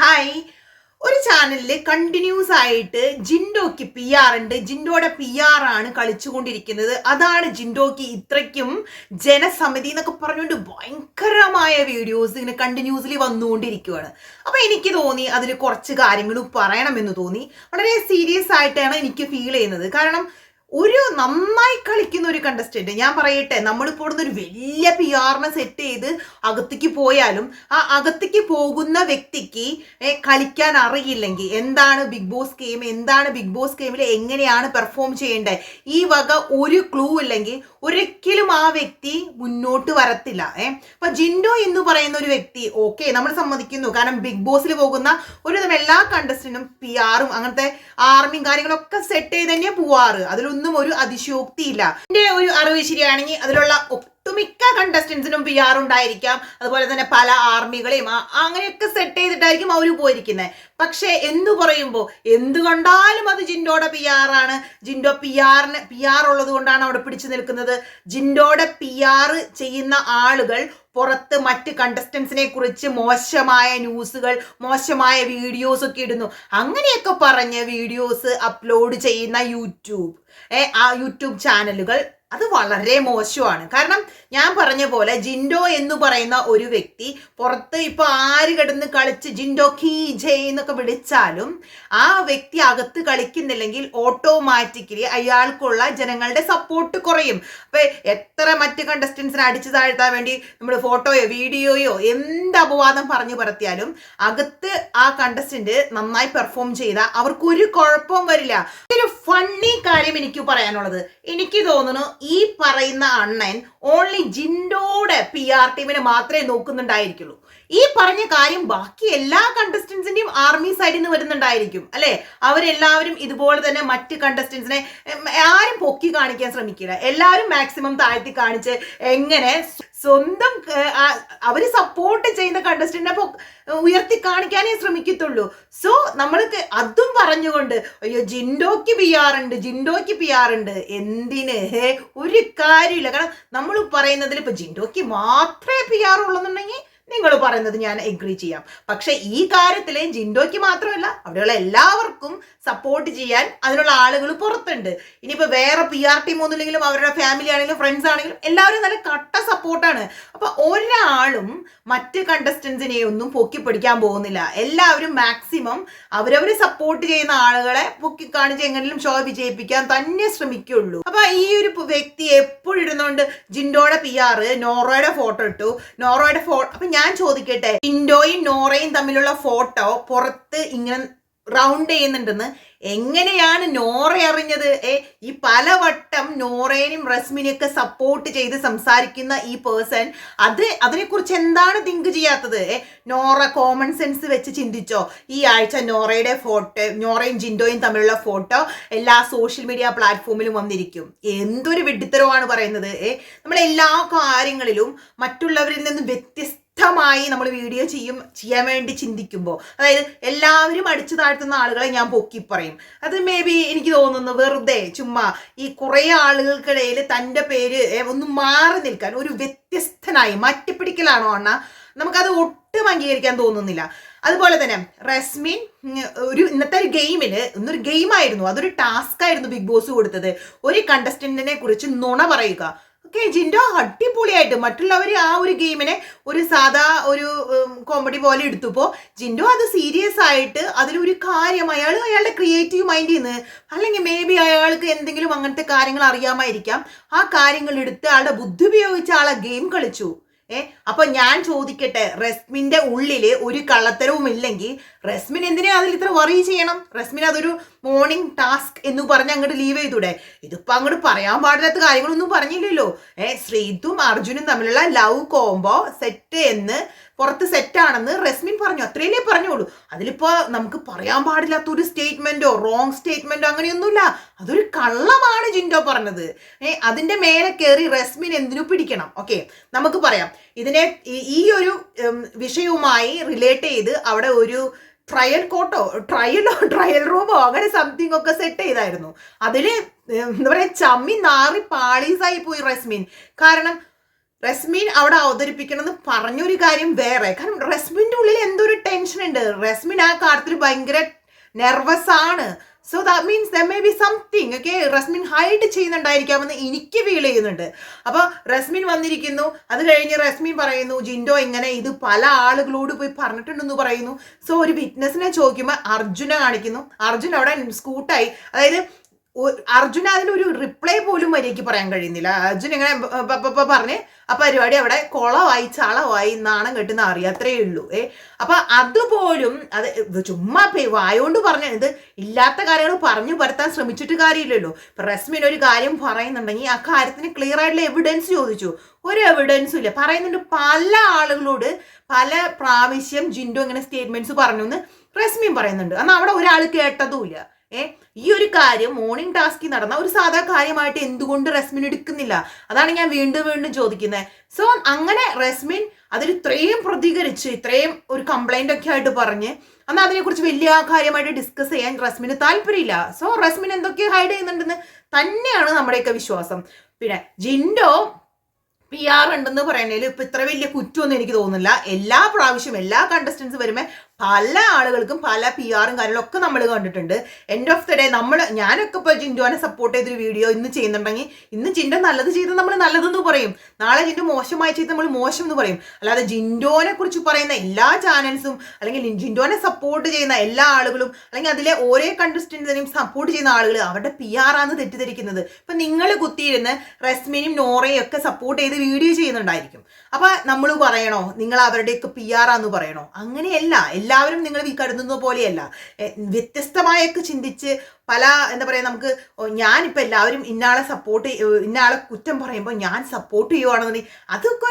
Hi ഒരു ചാനലിൽ continuous ആയിട്ട് ജിൻഡോക്ക് പി ആർ ഉണ്ട്. ജിൻഡോയുടെ പി ആർ ആണ് കളിച്ചുകൊണ്ടിരിക്കുന്നത്. അതാണ് ജിൻഡോക്ക് ഇത്രയ്ക്കും ജനസമിതി എന്നൊക്കെ പറഞ്ഞുകൊണ്ട് ഭയങ്കരമായ വീഡിയോസ് ഇങ്ങനെ കണ്ടിന്യൂസ്ലി വന്നുകൊണ്ടിരിക്കുകയാണ് അപ്പൊ എനിക്ക് തോന്നി അതിൽ കുറച്ച് കാര്യങ്ങൾ പറയണമെന്ന് തോന്നി. വളരെ സീരിയസ് ആയിട്ടാണ് എനിക്ക് ഫീൽ ചെയ്യുന്നത്. കാരണം ഒരു നന്നായി കളിക്കുന്ന ഒരു കണ്ടസ്റ്റന്റ് ഞാൻ പറയട്ടെ നമ്മളിപ്പോൾ ഇവിടുന്ന് ഒരു വലിയ പി ആറിനെ സെറ്റ് ചെയ്ത് അകത്തേക്ക് പോയാലും ആ അകത്തേക്ക് പോകുന്ന വ്യക്തിക്ക് കളിക്കാൻ അറിയില്ലെങ്കിൽ എന്താണ് ബിഗ് ബോസ് ഗെയിം എന്താണ് ബിഗ് ബോസ് ഗെയിമിൽ എങ്ങനെയാണ് പെർഫോം ചെയ്യേണ്ടത്? ഈ വക ഒരു ക്ലൂ ഇല്ലെങ്കിൽ ഒരിക്കലും ആ വ്യക്തി മുന്നോട്ട് വരത്തില്ല ഏ. അപ്പൊ ജിൻഡോ എന്ന് പറയുന്ന ഒരു വ്യക്തി ഓക്കെ നമ്മൾ സമ്മതിക്കുന്നു. കാരണം ബിഗ് ബോസിൽ പോകുന്ന ഒരുവിധം എല്ലാ കണ്ടസ്റ്റന്റും പി ആറും അങ്ങനത്തെ ആർമിയും കാര്യങ്ങളൊക്കെ സെറ്റ് ചെയ്ത് തന്നെയാണ് പോവാറ്. അതിലൊന്നും ഒരു അതിശയോക്തിയില്ല. എന്റെ ഒരു അറിവ് ശരിയാണെങ്കിൽ അതിലുള്ള ഒട്ടുമിക്ക കണ്ടസ്റ്റൻസിനും പി ആർ ഉണ്ടായിരിക്കാം. അതുപോലെ തന്നെ പല ആർമികളെയും അങ്ങനെയൊക്കെ സെറ്റ് ചെയ്തിട്ടായിരിക്കും അവർ പോയിരിക്കുന്നത് പക്ഷേ എന്തു പറയുമ്പോൾ എന്ത് കണ്ടാലും അത് ജിൻഡോയുടെ പി ആണ്. ജിൻഡോ പി ആറിന് പി ആർ ഉള്ളത് കൊണ്ടാണ് അവിടെ പിടിച്ചു നിൽക്കുന്നത്. ജിൻഡോയുടെ പി ആർ ചെയ്യുന്ന ആളുകൾ പുറത്ത് മറ്റ് കണ്ടസ്റ്റൻസിനെ കുറിച്ച് മോശമായ ന്യൂസുകൾ മോശമായ വീഡിയോസ് ഒക്കെ ഇടുന്നു. അങ്ങനെയൊക്കെ പറഞ്ഞ് വീഡിയോസ് അപ്ലോഡ് ചെയ്യുന്ന യൂട്യൂബ് ഏ ആ യൂട്യൂബ് ചാനലുകൾ അത് വളരെ മോശമാണ്. കാരണം ഞാൻ പറഞ്ഞ പോലെ ജിൻഡോ എന്ന് പറയുന്ന ഒരു വ്യക്തി പുറത്ത് ഇപ്പൊ ആര് കിടന്ന് കളിച്ച് ജിൻഡോ കീ ജയ് എന്നൊക്കെ വിളിച്ചാലും ആ വ്യക്തി അകത്ത് കളിക്കുന്നില്ലെങ്കിൽ ഓട്ടോമാറ്റിക്കലി അയാൾക്കുള്ള ജനങ്ങളുടെ സപ്പോർട്ട് കുറയും. അപ്പൊ എത്ര മറ്റ് കണ്ടസ്റ്റൻസിനെ അടിച്ചു താഴ്ത്താൻ വേണ്ടി നമ്മൾ ഫോട്ടോയോ വീഡിയോയോ എന്ത് അപവാദം പറഞ്ഞു പറത്തിയാലും അകത്ത് ആ കണ്ടസ്റ്റന്റ് നന്നായി പെർഫോം ചെയ്താൽ അവർക്കൊരു കുഴപ്പവും വരില്ല. ഒരു ഫണ്ണി കാര്യം എനിക്ക് പറയാനുള്ളത്. എനിക്ക് തോന്നുന്നു ഈ പറയുന്ന അണ്ണൻ ഓൺലി ജിൻഡോയുടെ പി ആർ ടീമിനെ മാത്രമേ നോക്കുന്നുണ്ടായിരിക്കുള്ളൂ. ഈ പറഞ്ഞ കാര്യം ബാക്കി എല്ലാ കണ്ടസ്റ്റൻസിന്റെയും ആർമി സൈഡിൽ നിന്ന് വരുന്നുണ്ടായിരിക്കും അല്ലെ? അവരെല്ലാവരും ഇതുപോലെ തന്നെ മറ്റ് കണ്ടസ്റ്റൻസിനെ ആരും പൊക്കി കാണിക്കാൻ ശ്രമിക്കില്ല. എല്ലാവരും മാക്സിമം താഴ്ത്തി കാണിച്ച് എങ്ങനെ സ്വന്തം അവർ സപ്പോർട്ട് ചെയ്യുന്ന കണ്ടസ്റ്റന്റിനെ ഉയർത്തി കാണിക്കാനേ ശ്രമിക്കത്തുള്ളൂ. സോ നമ്മൾക്ക് അതും പറഞ്ഞുകൊണ്ട് അയ്യോ ജിൻഡോക്ക് പി ആർ ഉണ്ട് ജിൻഡോക്ക് പി ആർ ഉണ്ട്. എന്തിന്? ഒരു കാര്യമില്ല. കാരണം നമ്മൾ പറയുന്നതിൽ ഇപ്പൊ ജിൻഡോക്ക് മാത്രമേ പി ആർ ഉള്ളെന്നുണ്ടെങ്കിൽ നിങ്ങൾ പറയുന്നത് ഞാൻ എഗ്രി ചെയ്യാം. പക്ഷെ ഈ കാര്യത്തിൽ ജിൻഡോയ്ക്ക് മാത്രമല്ല അവിടെയുള്ള എല്ലാവർക്കും സപ്പോർട്ട് ചെയ്യാൻ അതിനുള്ള ആളുകൾ പുറത്തുണ്ട്. ഇനിയിപ്പോ വേറെ പി ആർ ടീം ഒന്നുമില്ലെങ്കിലും അവരുടെ ഫാമിലി ആണെങ്കിലും ഫ്രണ്ട്സ് ആണെങ്കിലും എല്ലാവരും നല്ല കട്ട സപ്പോർട്ടാണ് അപ്പൊ ഒരാളും മറ്റ് കണ്ടസ്റ്റൻസിനെ ഒന്നും പൊക്കി പിടിക്കാൻ പോകുന്നില്ല. എല്ലാവരും മാക്സിമം അവരവർ സപ്പോർട്ട് ചെയ്യുന്ന ആളുകളെ പൊക്കി കാണിച്ച് എങ്ങനെയും ഷോ വിജയിപ്പിക്കാൻ തന്നെ ശ്രമിക്കുള്ളൂ. അപ്പൊ ഈ ഒരു വ്യക്തി എപ്പോഴും ഇരുന്നുകൊണ്ട് ജിൻഡോയുടെ പി ആർ നോറോയുടെ ഫോട്ടോ ഇട്ടു. നോറോയുടെ ഫോട്ടോ അപ്പൊ ഞാൻ ചോദിക്കട്ടെ ഇൻഡോയും നോറയും തമ്മിലുള്ള ഫോട്ടോ പുറത്ത് ഇങ്ങനെ റൗണ്ട് ചെയ്യുന്നുണ്ടെന്ന് എങ്ങനെയാണ് നോറ അറിഞ്ഞത്? ഏ ഈ പലവട്ടം നോറേനും റസ്മിനെയൊക്കെ സപ്പോർട്ട് ചെയ്ത് സംസാരിക്കുന്ന ഈ പേഴ്സൺ അത് അതിനെക്കുറിച്ച് എന്താണ് തിങ്ക് ചെയ്യാത്തത്? നോറ കോമൺ സെൻസ് വെച്ച് ചിന്തിച്ചോ? ഈ ആഴ്ച നോറയുടെ ഫോട്ടോ നോറയും ജിൻഡോയും തമ്മിലുള്ള ഫോട്ടോ എല്ലാ സോഷ്യൽ മീഡിയ പ്ലാറ്റ്ഫോമിലും വന്നിരിക്കും. എന്തൊരു വിഡിത്തരമാണ് പറയുന്നത്? നമ്മൾ എല്ലാ കാര്യങ്ങളിലും മറ്റുള്ളവരിൽ നിന്ന് വ്യത്യസ്ത വ്യക്തമായി നമ്മൾ വീഡിയോ ചെയ്യും ചെയ്യാൻ വേണ്ടി ചിന്തിക്കുമ്പോൾ അതായത് എല്ലാവരും അടിച്ചു താഴ്ത്തുന്ന ആളുകളെ ഞാൻ പൊക്കി പറയും. അത് മേ ബി എനിക്ക് തോന്നുന്നു വെറുതെ ചുമ്മാ ഈ കുറേ ആളുകൾക്കിടയിൽ തന്റെ പേര് ഒന്ന് മാറി നിൽക്കാൻ ഒരു വ്യത്യസ്തനായി മാറ്റിപ്പിടിക്കലാണോ അണ്ണ? നമുക്കത് ഒട്ടും അംഗീകരിക്കാൻ തോന്നുന്നില്ല. അതുപോലെ തന്നെ റസ്മിൻ ഒരു ഇന്നത്തെ ഒരു ഗെയിമിൽ ഇന്നൊരു ഗെയിമായിരുന്നു. അതൊരു ടാസ്ക് ആയിരുന്നു ബിഗ് ബോസ് കൊടുത്തത്. ഒരു കണ്ടസ്റ്റന്റിനെ കുറിച്ച് നുണ പറയുക. ഓക്കെ ജിൻഡോ അടിപൊളിയായിട്ട് മറ്റുള്ളവർ ആ ഒരു ഗെയിമിനെ ഒരു സാധാ ഒരു കോമഡി പോലെ എടുത്തപ്പോൾ ജിൻഡോ അത് സീരിയസ് ആയിട്ട് അതിലൊരു കാര്യം അയാൾ അയാളുടെ ക്രിയേറ്റീവ് മൈൻഡിൽ നിന്ന് അല്ലെങ്കിൽ മേ ബി അയാൾക്ക് എന്തെങ്കിലും അങ്ങനത്തെ കാര്യങ്ങൾ അറിയാമായിരിക്കാം. ആ കാര്യങ്ങൾ എടുത്ത് ആളുടെ ബുദ്ധി ഉപയോഗിച്ച് ആളെ ഗെയിം കളിച്ചു. ഏ അപ്പൊ ഞാൻ ചോദിക്കട്ടെ റെസ്മിന്റെ ഉള്ളിൽ ഒരു കള്ളത്തരവും ഇല്ലെങ്കിൽ റസ്മിൻ എന്തിനാ അതിൽ ഇത്ര വറി ചെയ്യണം? റസ്മിൻ അതൊരു മോർണിംഗ് ടാസ്ക് എന്ന് പറഞ്ഞ് അങ്ങോട്ട് ലീവ് ചെയ്തൂടെ? ഇതിപ്പോ അങ്ങോട്ട് പറയാൻ പാടില്ലാത്ത കാര്യങ്ങളൊന്നും പറഞ്ഞില്ലല്ലോ. ഏ ശ്രീതും അർജുനും തമ്മിലുള്ള ലവ് കോംബോ സെറ്റ് എന്ന് പുറത്ത് സെറ്റാണെന്ന് റസ്മിൻ പറഞ്ഞു. അത്രയല്ലേ പറഞ്ഞോളൂ. അതിലിപ്പോ നമുക്ക് പറയാൻ പാടില്ലാത്ത ഒരു സ്റ്റേറ്റ്മെന്റോ റോങ് സ്റ്റേറ്റ്മെന്റോ അങ്ങനെയൊന്നുമില്ല. അതൊരു കള്ളമാണ് ജിൻഡോ പറഞ്ഞത്. ഏ അതിന്റെ മേലെ കയറി റസ്മിൻ എന്തിനു പിടിക്കണം? ഓക്കെ നമുക്ക് പറയാം. ഇതിനെ ഈ ഒരു വിഷയവുമായി റിലേറ്റ് ചെയ്ത് അവിടെ ഒരു ട്രയൽ കോട്ടോ ട്രയലോ ട്രയൽ റൂമോ അങ്ങനെ സംതിങ് ഒക്കെ സെറ്റ് ചെയ്തായിരുന്നു. അതിൽ എന്താ പറയാ ചമ്മി നാറി പാളീസായി പോയി റസ്മീൻ. കാരണം റസ്മീൻ അവിടെ അവതരിപ്പിക്കണമെന്ന് പറഞ്ഞൊരു കാര്യം വേറെ. കാരണം റസ്മീന്റെ ഉള്ളിൽ എന്തോ ഒരു ടെൻഷൻ ഉണ്ട്? റസ്മിൻ ആ കാര്യത്തിൽ ഭയങ്കര നെർവസ് ആണ്. So that means the may be something okay Rasmin hide ചെയ്യുന്നുണ്ടായിരിക്കാമെന്ന് എനിക്ക് ഫീൽ ചെയ്യുന്നുണ്ട്. അപ്പോൾ റസ്മിൻ വന്നിരിക്കുന്നു. അത് കഴിഞ്ഞ് റസ്മിൻ പറയുന്നു ജിൻഡോ ഇങ്ങനെ ഇത് പല ആളുകളോട് പോയി പറഞ്ഞിട്ടുണ്ടെന്ന് പറയുന്നു. സോ ഒരു വിറ്റ്നസിനെ ചോദിക്കുമ്പോൾ അർജുനെ കാണിക്കുന്നു. അർജുൻ അവിടെ സ്കൂട്ടായി അതായത് അർജുന അതിനൊരു റിപ്ലൈ പോലും മര്യാദയ്ക്ക് പറയാൻ കഴിയുന്നില്ല. അർജുൻ ഇങ്ങനെ പറഞ്ഞ് ആ പരിപാടി അവിടെ കുളമായി ചളമായി നാണം കെട്ടുന്ന അറിയാത്രേ ഉള്ളൂ. ഏ അപ്പൊ അതുപോലും അത് ചുമ്മാ വായോണ്ട് പറഞ്ഞ ഇത് ഇല്ലാത്ത കാര്യങ്ങൾ പറഞ്ഞു പരത്താൻ ശ്രമിച്ചിട്ട് കാര്യമില്ലല്ലോ. ഇപ്പൊ റസ്മിൻ ഒരു കാര്യം പറയുന്നുണ്ടെങ്കിൽ ആ കാര്യത്തിന് ക്ലിയർ ആയിട്ടുള്ള എവിഡൻസ് ചോദിച്ചു. ഒരു എവിഡൻസും ഇല്ല. പറയുന്നുണ്ട് പല ആളുകളോട് പല പ്രാവശ്യം ജിൻഡോ ഇങ്ങനെ സ്റ്റേറ്റ്മെന്റ്സ് പറഞ്ഞു എന്ന് റസ്മിൻ പറയുന്നുണ്ട്. എന്നാൽ അവിടെ ഒരാൾ കേട്ടതുമില്ല ഏ ഈ ഒരു കാര്യം മോർണിംഗ് ടാസ്കിൽ നടന്ന ഒരു സാധാ കാര്യമായിട്ട് എന്തുകൊണ്ട് റെസ്മിൻ എടുക്കുന്നില്ല? അതാണ് ഞാൻ വീണ്ടും വീണ്ടും ചോദിക്കുന്നത് സോ അങ്ങനെ റെസ്മിൻ അതിൽ ഇത്രയും പ്രതികരിച്ച് ഇത്രയും ഒരു കംപ്ലൈന്റ് ഒക്കെ ആയിട്ട് പറഞ്ഞ് അന്ന് അതിനെക്കുറിച്ച് വലിയ കാര്യമായിട്ട് ഡിസ്കസ് ചെയ്യാൻ റസ്മിന് താല്പര്യമില്ല. സോ റസ്മിൻ എന്തൊക്കെ ഹൈഡ് ചെയ്യുന്നുണ്ടെന്ന് തന്നെയാണ് നമ്മുടെയൊക്കെ വിശ്വാസം. പിന്നെ ജിൻഡോ പി ആർ ഉണ്ടെന്ന് പറയുന്നതിൽ ഇപ്പൊ ഇത്ര വലിയ കുറ്റമൊന്നും എനിക്ക് തോന്നുന്നില്ല. എല്ലാ പ്രാവശ്യം എല്ലാ കണ്ടസ്റ്റൻസ് വരുമ്പോൾ പല ആളുകൾക്കും പല പി ആറും കാര്യങ്ങളൊക്കെ നമ്മൾ കണ്ടിട്ടുണ്ട്. എൻഡ് ഓഫ് ദി ഡേ നമ്മൾ ഞാനൊക്കെ ഇപ്പോൾ ജിൻഡോനെ സപ്പോർട്ട് ചെയ്തൊരു വീഡിയോ ഇന്ന് ചെയ്യുന്നുണ്ടെങ്കിൽ ഇന്ന് ജിൻഡോ നല്ലത് ചെയ്ത് നമ്മൾ നല്ലതെന്ന് പറയും. നാളെ ജിൻഡോ മോശമായി ചെയ്ത് നമ്മൾ മോശം എന്ന് പറയും. അല്ലാതെ ജിൻഡോനെ കുറിച്ച് പറയുന്ന എല്ലാ ചാനൽസും അല്ലെങ്കിൽ ജിൻഡോനെ സപ്പോർട്ട് ചെയ്യുന്ന എല്ലാ ആളുകളും അല്ലെങ്കിൽ അതിലെ ഓരോ കണ്ടസ്റ്റൻസിനെയും സപ്പോർട്ട് ചെയ്യുന്ന ആളുകൾ അവരുടെ പി ആറാന്ന് തെറ്റിദ്ധരിക്കുന്നത്. ഇപ്പം നിങ്ങൾ കുത്തിയിരുന്ന് റസ്മിനും നോറയും ഒക്കെ സപ്പോർട്ട് ചെയ്ത് വീഡിയോ ചെയ്യുന്നുണ്ടായിരിക്കും. അപ്പം നമ്മൾ പറയണോ? നിങ്ങൾ അവരുടെയൊക്കെ പി ആറാന്ന് പറയണോ? അങ്ങനെയല്ല. എല്ലാവരും നിങ്ങൾ ഈ കരുതുന്ന പോലെയല്ല. വ്യത്യസ്തമായൊക്കെ ചിന്തിച്ച് പല എന്താ പറയുക നമുക്ക് ഞാനിപ്പോൾ ഞാനിപ്പോ എല്ലാവരും ഇന്നാളെ സപ്പോർട്ട് ഇന്നാളെ കുറ്റം പറയുമ്പോൾ ഞാൻ സപ്പോർട്ട് ചെയ്യുവാണെന്നുണ്ടെങ്കിൽ അതൊക്കെ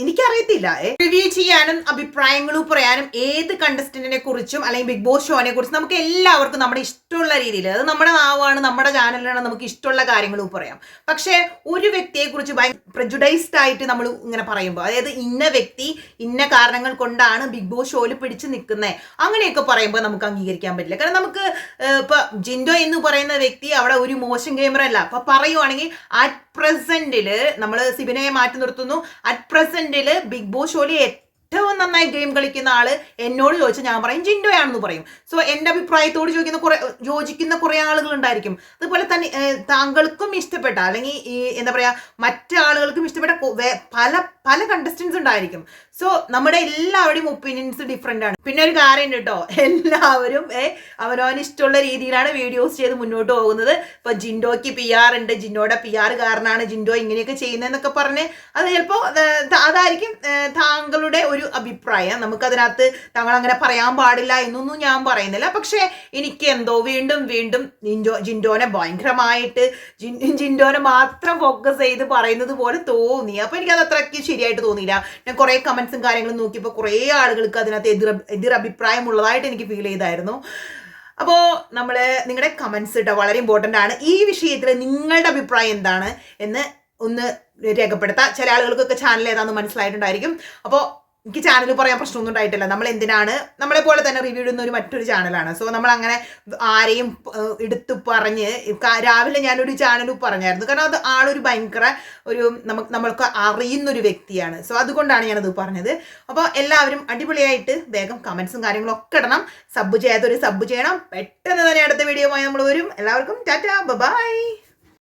എനിക്കറിയത്തില്ല റിവ്യൂ ചെയ്യാനും അഭിപ്രായങ്ങളും പറയാനും ഏത് കണ്ടസ്റ്റന്റിനെ കുറിച്ചും അല്ലെങ്കിൽ ബിഗ് ബോസ് ഷോനെ കുറിച്ചും നമുക്ക് എല്ലാവർക്കും നമ്മുടെ ഇഷ്ടമുള്ള രീതിയിൽ അത് നമ്മുടെ നാവാണ് നമ്മുടെ ചാനലാണ് നമുക്ക് ഇഷ്ടമുള്ള കാര്യങ്ങളും പറയാം. പക്ഷേ ഒരു വ്യക്തിയെ കുറിച്ച് ഭയങ്കര പ്രജുഡൈസ്ഡ് ആയിട്ട് നമ്മൾ ഇങ്ങനെ പറയുമ്പോൾ അതായത് ഇന്ന വ്യക്തി ഇന്ന കാരണങ്ങൾ കൊണ്ടാണ് ബിഗ് ബോസ് ഷോയിൽ പിടിച്ച് നിൽക്കുന്നത് അങ്ങനെയൊക്കെ പറയുമ്പോൾ നമുക്ക് അംഗീകരിക്കാൻ പറ്റില്ല. കാരണം നമുക്ക് ഇപ്പൊ ജിൻഡോ എന്ന് പറയുന്ന വ്യക്തി അവിടെ ഒരു മോശം ഗെയിമർ അല്ല. അപ്പൊ പറയുവാണെങ്കിൽ അറ്റ് പ്രസന്റിൽ നമ്മൾ സിബിനെ മാറ്റി നിർത്തുന്നു. അറ്റ് പ്രസന്റിൽ ബിഗ് ബോസ് ഷോയിൽ ഏറ്റവും നന്നായി ഗെയിം കളിക്കുന്ന ആൾ എന്നോട് ചോദിച്ചാൽ ഞാൻ പറയും ജിൻഡോയാണെന്ന് പറയും. സോ എന്റെ അഭിപ്രായത്തോട് ചോദിക്കുന്ന കുറെ യോജിക്കുന്ന കുറെ ആളുകൾ ഉണ്ടായിരിക്കും അതുപോലെ തന്നെ താങ്കൾക്കും ഇഷ്ടപ്പെട്ട അല്ലെങ്കിൽ ഈ എന്താ പറയാ മറ്റു ആളുകൾക്കും ഇഷ്ടപ്പെട്ട പല പല കണ്ടസ്റ്റൻസ് ഉണ്ടായിരിക്കും. സോ നമ്മുടെ എല്ലാവരുടെയും ഒപ്പീനിയൻസ് ഡിഫറെന്റ് ആണ്. പിന്നെ ഒരു കാര്യം കേട്ടോ എല്ലാവരും ഏ അവനവന് ഇഷ്ടമുള്ള രീതിയിലാണ് വീഡിയോസ് ചെയ്ത് മുന്നോട്ട് പോകുന്നത്. ഇപ്പൊ ജിൻഡോയ്ക്ക് പി ആർ ഉണ്ട്. ജിൻഡോയുടെ പി ആർ കാരണമാണ് ജിൻഡോ ഇങ്ങനെയൊക്കെ ചെയ്യുന്നതെന്നൊക്കെ പറഞ്ഞ് അത് ചിലപ്പോൾ അതായിരിക്കും താങ്കളുടെ ഒരു അഭിപ്രായം. നമുക്കതിനകത്ത് താങ്കൾ അങ്ങനെ പറയാൻ പാടില്ല എന്നൊന്നും ഞാൻ പറയുന്നില്ല. പക്ഷേ എനിക്ക് എന്തോ വീണ്ടും വീണ്ടും ജിൻഡോ ജിൻഡോനെ ഭയങ്കരമായിട്ട് ജിൻ ജിൻഡോനെ മാത്രം ഫോക്കസ് ചെയ്ത് പറയുന്നത് പോലെ തോന്നി. അപ്പോൾ എനിക്കത് അത്രയ്ക്ക് ശരിയായിട്ട് തോന്നിയില്ല. ഞാൻ കുറേ കമന്റ്സും കാര്യങ്ങളും നോക്കിയപ്പോൾ കുറേ ആളുകൾക്ക് അതിനകത്ത് എതിർ ഉള്ളതായിട്ട് എനിക്ക് ഫീൽ ചെയ്തായിരുന്നു. അപ്പോൾ നമ്മൾ നിങ്ങളുടെ കമൻസ് കേട്ടോ വളരെ ഇമ്പോർട്ടന്റ് ആണ്. ഈ വിഷയത്തിൽ നിങ്ങളുടെ അഭിപ്രായം എന്താണ് എന്ന് ഒന്ന് രേഖപ്പെടുത്താം. ചില ആളുകൾക്കൊക്കെ ചാനൽ ഏതാണെന്ന് മനസ്സിലായിട്ടുണ്ടായിരിക്കും. അപ്പോൾ എനിക്ക് ചാനൽ പറയാൻ പ്രശ്നമൊന്നും ഉണ്ടായിട്ടില്ല. നമ്മൾ എന്തിനാണ് നമ്മളെ പോലെ തന്നെ റിവ്യൂ ഇടുന്ന ഒരു മറ്റൊരു ചാനലാണ് സോ നമ്മൾ അങ്ങനെ ആരെയും എടുത്ത് പറഞ്ഞ് രാവിലെ ഞാനൊരു ചാനൽ പറഞ്ഞായിരുന്നു. കാരണം അത് ആളൊരു ഭയങ്കര ഒരു നമുക്ക് നമ്മൾക്ക് അറിയുന്ന ഒരു വ്യക്തിയാണ്. സോ അതുകൊണ്ടാണ് ഞാനത് പറഞ്ഞത്. അപ്പോൾ എല്ലാവരും അടിപൊളിയായിട്ട് വേഗം കമൻസും കാര്യങ്ങളും ഒക്കെ ഇടണം. സബ് ചെയ്യാത്തൊരു സബ് ചെയ്യണം. പെട്ടെന്ന് തന്നെ അടുത്ത വീഡിയോ നമ്മൾ വരും. എല്ലാവർക്കും ടാറ്റ ബൈ.